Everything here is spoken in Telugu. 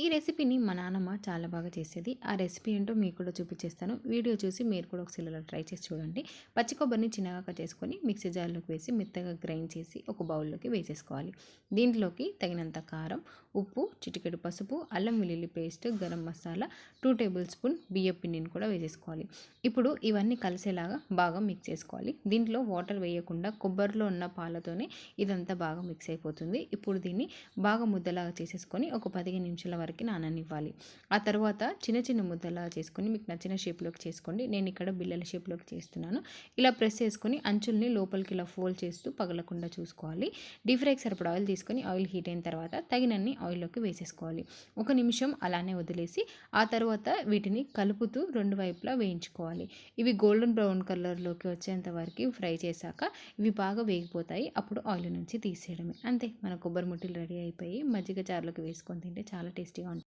ఈ రెసిపీని మా నాన్నమ్మ చాలా బాగా చేసేది. ఆ రెసిపీ ఏంటో మీకు కూడా చూపించేస్తాను వీడియో చూసి మీరు కూడా ఒకసారి ఇలా ట్రై చేసి చూడండి. పచ్చి కొబ్బరిని చిన్నగా కట్ చేసుకొని మిక్సీ జార్లోకి వేసి మెత్తగా గ్రైండ్ చేసి ఒక బౌల్లోకి వేసేసుకోవాలి. దీంట్లోకి తగినంత కారం ఉప్పు చిటికెడు పసుపు అల్లం వెల్లుల్లి paste garam masala two tablespoon బియ్య పిండిని కూడా వేసేసుకోవాలి. ఇప్పుడు ఇవన్నీ కలిసేలాగా బాగా మిక్స్ చేసుకోవాలి. దీంట్లో వాటర్ వేయకుండా కొబ్బరిలో ఉన్న పాలతోనే ఇదంతా బాగా మిక్స్ అయిపోతుంది. ఇప్పుడు దీన్ని బాగా ముద్దలాగా చేసేసుకొని ఒక పదిహేను నిమిషాల వరకు నాననివ్వాలి ఆ తర్వాత చిన్న చిన్న ముద్దలాగా చేసుకొని మీకు నచ్చిన షేప్లోకి చేసుకోండి. నేను ఇక్కడ బిల్లల షేప్లోకి చేస్తున్నాను. ఇలా ప్రెస్ చేసుకొని అంచుల్ని లోపలికి ఇలా ఫోల్డ్ చేస్తూ పగలకుండా చూసుకోవాలి. డీప్ ఫ్రైకి సరిపడా ఆయిల్ తీసుకొని ఆయిల్ హీట్ అయిన తర్వాత తగినన్ని ఆయిల్లోకి వేసేసుకోవాలి. ఒక నిమిషం అలానే వదిలేసి ఆ తర్వాత వీటిని కలుపుతూ రెండు వైపులా వేయించుకోవాలి. ఇవి గోల్డెన్ బ్రౌన్ కలర్లోకి వచ్చేంత వరకు ఫ్రై చేశాక ఇవి బాగా వేగిపోతాయి. అప్పుడు ఆయిల్ నుంచి తీసేయడమే. అంతే. మన కొబ్బరి ముట్టలు రెడీ అయిపోయి మజ్జిగ చారులోకి వేసుకొని తింటే చాలా టేస్టీ on